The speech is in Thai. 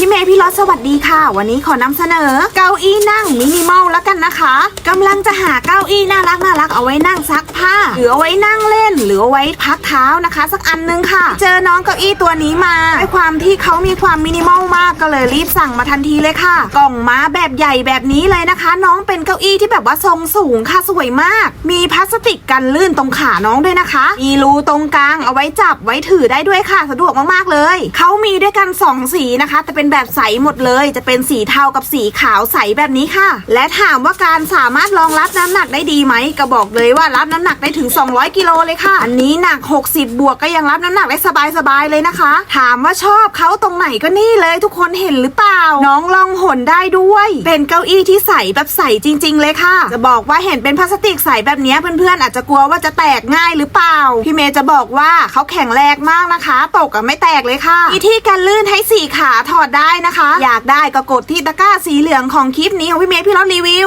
พี่เมย์พี่รอสวัสดีค่ะ วันนี้ขอนำเสนอ เก้าอี้นั่งมินิมอลแล้วกันนะคะกำลังจะหาเก้าอี้น่ารักน่ารักเอาไว้นั่งซักผ้าหรือเอาไว้นั่งเล่น หรือไว้พักเท้านะคะ สักอันนึงค่ะ เจอน้องเก้าอี้ตัวนี้มาด้วยความที่เขามีความมินิมอลมากก็เลยรีบสั่งมาทันทีเลยค่ะ กล่องม้าแบบใหญ่แบบนี้เลยนะคะ น้องเป็นเก้าอี้ที่แบบว่าทรงสูงค่ะสวยมาก มีพลาสติกกันลื่นตรงขาน้องด้วยนะคะ มีรูตรงกลางเอาไว้จับไว้ถือได้ด้วยค่ะ สะดวกมากๆเลยเขามีด้วยกัน 2 สีนะคะ แต่เป็นแบบใสหมดเลย จะเป็นสีเทากับสีขาวใสแบบนี้ค่ะ และถามว่าการสามารถรองรับน้ำหนักได้ดีไหมก็บอกเลยว่ารับน้ำหนักได้ถึง 200 กิโลเลยค่ะอันนี้หนัก 60 บวกก็ยังรับน้ำหนักได้สบายๆเลยนะคะ ถามว่าชอบเขาตรงไหนก็นี่เลยทุกคนเห็นหรือเปล่า น้องลองหนได้ด้วย เป็นเก้าอี้ที่ใสแบบใสจริง ๆ เลยค่ะ จะบอกว่าเห็นเป็นพลาสติกใสแบบนี้เพื่อนๆอาจจะกลัวว่าจะแตกง่ายหรือเปล่า พี่เมย์จะบอกว่าเขาแข็งแรงมากนะคะ ตกอะไม่แตกเลยค่ะมีที่กันลื่นให้สี่ขาถอดได้นะคะ อยากได้ก็กดที่ตะกร้าสีเหลืองของคลิปนี้ของพี่เมย์พี่รถรีวิว